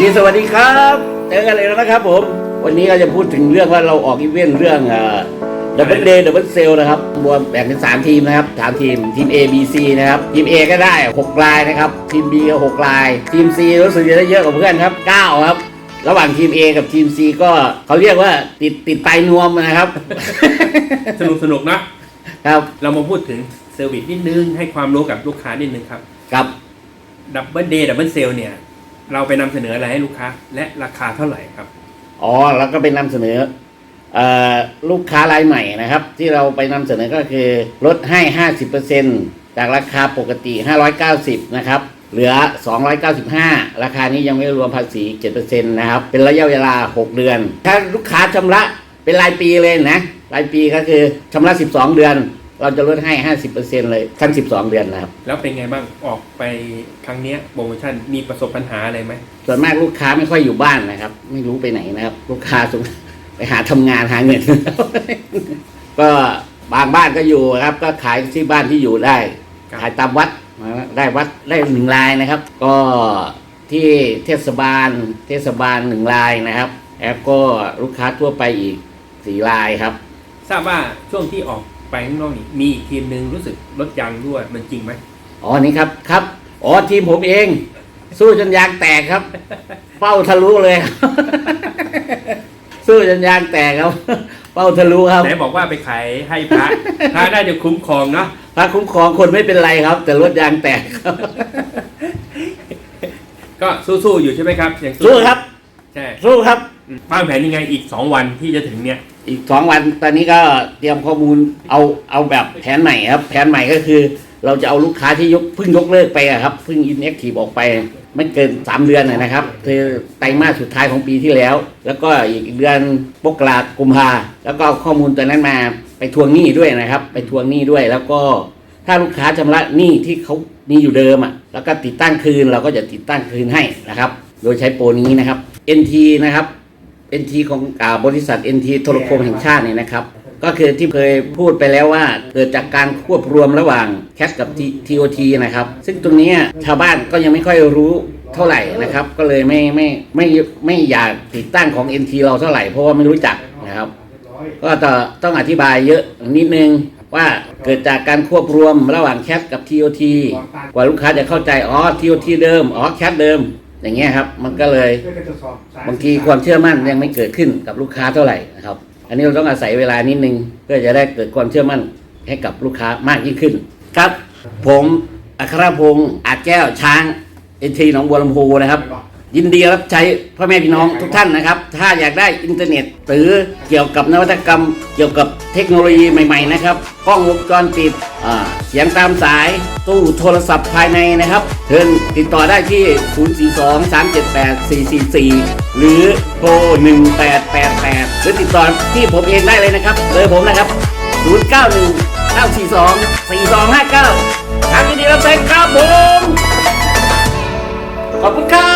ทีสวัสดีครับเจอกันเลยแล้วนะครับ ผม วันนี้เราจะพูดถึงเรื่องว่าเราออกอีเวนต์เรื่องดับเบิลเดย์ดับเบิลเซลนะครับรวมแบ่งเป็น3ทีมนะครับสามทีมทีม A B C นะครับ ทีม A ก็ได้6ลายนะครับ ทีม B ก็6ลาย ทีม C รู้สึกจะได้เยอะกว่าเพื่อนครับ9ครับระหว่างทีม A กับทีม C ก็เขาเรียกว่าติดติดไปนวมนะครับ สนุกสนุกๆนะครับ เรามาพูดถึงเซอร์วิสนิดนึงให้ความรู้กับลูกค้านิดนึงครับ กับดับเบิลเดย์ดับเบิลเซลเนี่ย เราไปนำเสนออะไรให้ลูกค้า และราคาเท่าไหร่ครับ อ๋อแล้วก็เป็นนำเสนอเอ่อลูกค้ารายใหม่นะครับ ที่เราไปนำเสนอก็คือลดให้ 50%จากราคาปกติ 590 นะครับ เหลือ 295 ราคานี้ยังไม่รวมภาษี 7%นะครับ เป็นระยะเวลา 6 เดือน ถ้าลูกค้าชำระเป็นรายปีเลยนะ รายปีก็คือชำระ 12 เดือน เราจะลดให้50%เลยทั้ง12เดือนนะครับ แล้วเป็นไงบ้างออกไปครั้งเนี้ยโปรโมชั่นมีประสบปัญหาอะไรไหมส่วนมากลูกค้าไม่ค่อยอยู่บ้านนะครับ ไม่รู้ไปไหนนะครับ ลูกค้าส่วนไปหาทำงานหาเงิน ก็บางบ้านก็อยู่ครับ ก็ขายที่บ้านที่อยู่ได้ครับ ขายตามวัดได้วัดได้หนึ่งลายนะครับ ก็ที่เทศบาล เทศบาลหนึ่งลายนะครับแล้วก็ลูกค้าทั่วไปอีกสี่ลายครับ ทราบว่าช่วงที่ออก ไปข้างนอกนี่มีอีกทีมหนึ่งรู้สึกลดยางด้วยมันจริงไหมอ๋อนี่ครับครับ อ๋อทีมผมเอง สู้จนยางแตกครับ เป้าทะลุเลยครับสู้จนยางแตกครับ เป้าทะลุครับไหนบอกว่าไปขายให้พระพระน่าจะคุ้มครองเนาะพระคุ้มครองคนไม่เป็นไรครับ แต่รถยางแตกครับ ก็สู้ๆอยู่ใช่ไหมครับยังสู้ครับ ใช่สู้ครับ อืมวางแผนยังไงอีกสองวันที่จะถึงเนี่ยอีกสองวันตอนนี้ก็เตรียมข้อมูลเอาเอาแบบแผนใหม่ครับ แผนใหม่ก็คือ เราจะเอาลูกค้าที่ยกเพิ่งยกเลิกไปอะครับเพิ่งอินเอ็กทีออกไป ไม่เกิน 3 เดือนนะนะครับ คือไตรมาสสุดท้ายของปีที่แล้ว แล้วก็อีกเดือนมกรากุมภาแล้วก็เอาข้อมูลตัวนั้นมาไปทวงหนี้ด้วยนะครับ ไปทวงหนี้ด้วยแล้วก็ ถ้าลูกค้าชำระหนี้ที่เขามีอยู่เดิมอะแล้วก็ติดตั้งคืนเราก็จะติดตั้งคืนให้นะครับ โดยใช้โปรนี้นะครับ NT นะครับ NT ของอาบริษัท NT โทรคมแห่งชาติเนี่ยนะครับ ก็คือที่เคยพูดไปแล้วว่า เกิดจากการควบรวมระหว่าง CAT กับ TOT นะครับ ซึ่งตรงเนี้ยชาวบ้านก็ยังไม่ค่อยรู้เท่าไหร่นะครับ ก็เลยไม่ไม่ไม่ไม่อยากติดตั้งของ NT เราเท่าไหร่เพราะว่าไม่รู้จักนะครับ ก็จะต้องอธิบายเยอะนิดนึงว่าเกิดจากการควบรวมระหว่าง CAT กับ TOT กว่าลูกค้าจะเข้าใจอ๋อ TOT เดิมอ๋อ CAT เดิม อย่างเงี้ยครับ มันก็เลยบางทีความเชื่อมั่นยังไม่เกิดขึ้นกับลูกค้าเท่าไหร่นะครับ อันนี้เราต้องอาศัยเวลานิดนึงเพื่อจะได้เกิดความเชื่อมั่นให้กับลูกค้ามากยิ่งขึ้น ครับ ผมอัครพงศ์อาจแก้วช้างเอ็นทีหนองบัวลำพูนะครับ ยินดีรับใช้พ่อแม่พี่น้องทุกท่านนะครับ ถ้าอยากได้อินเทอร์เน็ต หรือเกี่ยวกับนวัตกรรม เกี่ยวกับเทคโนโลยีใหม่ ๆ นะครับ กล้องวงจรปิดอ่า เสียงตามสายตู้โทรศัพท์ภายในนะครับเชิญติดต่อได้ที่ 042-378-444 หรือโทร1888 หรือติดต่อที่ผมเองได้เลยนะครับเลยผมนะครับ 091-942-4259 ครับยินดีรับใช้ครับผม ขอบคุณครับ